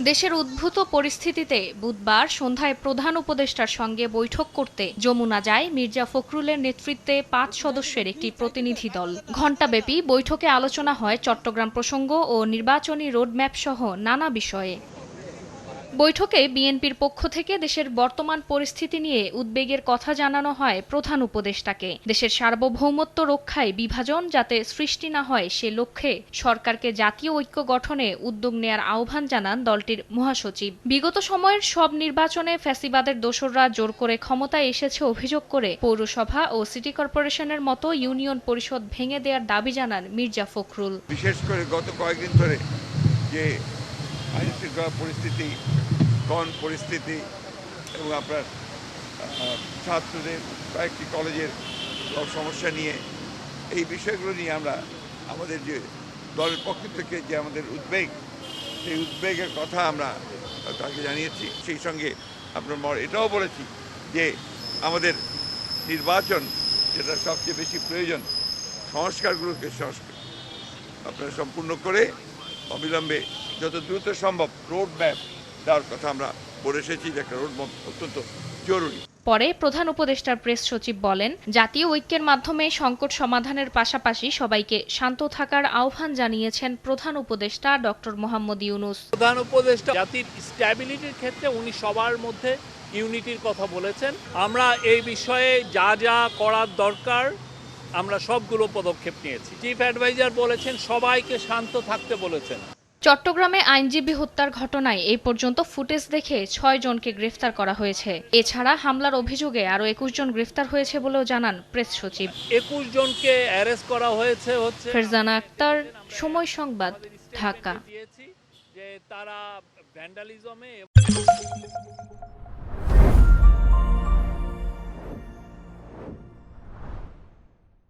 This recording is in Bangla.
দেশের উদ্ভূত পরিস্থিতিতে বুধবার সন্ধ্যায় প্রধান উপদেষ্টার সঙ্গে বৈঠক করতে যমুনা যায় মির্জা ফখরুলের নেতৃত্বে পাঁচ সদস্যের একটি প্রতিনিধি দল। ঘণ্টাব্যাপী বৈঠকে আলোচনা হয় চট্টগ্রাম প্রসঙ্গ ও নির্বাচনী রোডম্যাপ সহ নানা বিষয়ে। বৈঠকে বিএনপির পক্ষ থেকে দেশের বর্তমান পরিস্থিতি নিয়ে উদ্বেগের কথা জানানো হয় প্রধান উপদেষ্টাকে। দেশের সার্বভৌমত্ব রক্ষায় বিভাজন যাতে সৃষ্টি না হয় সে লক্ষ্যে সরকারকে জাতীয় ঐক্য গঠনে উদ্যোগ নেয়ার আহ্বান জানান দলটির মহাসচিব। বিগত সময়ের সব নির্বাচনে ফ্যাসিবাদের দোসররা জোর করে ক্ষমতায় এসেছে অভিযোগ করে পৌরসভা ও সিটি কর্পোরেশনের মতো ইউনিয়ন পরিষদ ভেঙে দেওয়ার দাবি জানান মির্জা ফখরুল। বিশেষ করে গত কয়েকদিন ধরে যে আইন শৃঙ্খলা পরিস্থিতি কোন পরিস্থিতি এবং আপনার ছাত্রদের কয়েকটি কলেজের সমস্যা নিয়ে, এই বিষয়গুলো নিয়ে আমরা আমাদের যে দলের পক্ষ থেকে যে আমাদের উদ্বেগ, সেই উদ্বেগের কথা আমরা তাকে জানিয়েছি। সেই সঙ্গে আপনার মর, এটাও বলেছি যে আমাদের নির্বাচন যেটা সবচেয়ে বেশি প্রয়োজন, সংস্কারগুলোকে সংস্কার, আপনারা সম্পূর্ণ করে অবিলম্বে যত দ্রুত সম্ভব রোড ম্যাপ দেওয়ার কথা আমরা বলে এসেছি যে একটা রোড অত্যন্ত জরুরি। পরে প্রধান উপদেষ্টার প্রেস সচিব বলেন জাতীয় ঐক্যের মাধ্যমে সংকট সমাধানের পাশাপাশি সবাইকে শান্ত থাকার আহ্বান জানিয়েছেন প্রধান উপদেষ্টা ডক্টর মোহাম্মদ ইউনুস। প্রধান উপদেষ্টা জাতির স্ট্যাবিলিটির ক্ষেত্রে উনি সবার মধ্যে ইউনিটির কথা বলেছেন। আমরা এই বিষয়ে যা যা করার দরকার আমরা সবগুলো পদক্ষেপ নিয়েছি। চিফ অ্যাডভাইজার বলেছেন সবাইকে শান্ত থাকতে বলেছেন। চট্টগ্রামে আইনজীবী হত্যার ঘটনায় এই পর্যন্ত ফুটেজ দেখে ছয় জনকে গ্রেফতার করা হয়েছে। এছাড়া হামলার অভিযোগে আরও একুশ জন গ্রেফতার হয়েছে বলেও জানান প্রেস সচিব। একুশ জনকে অ্যারেস্ট করা হয়েছে হচ্ছে ফেরজানা আক্তার সময় সংবাদ ঢাকা। তারা ভ্যান্ডালিজমে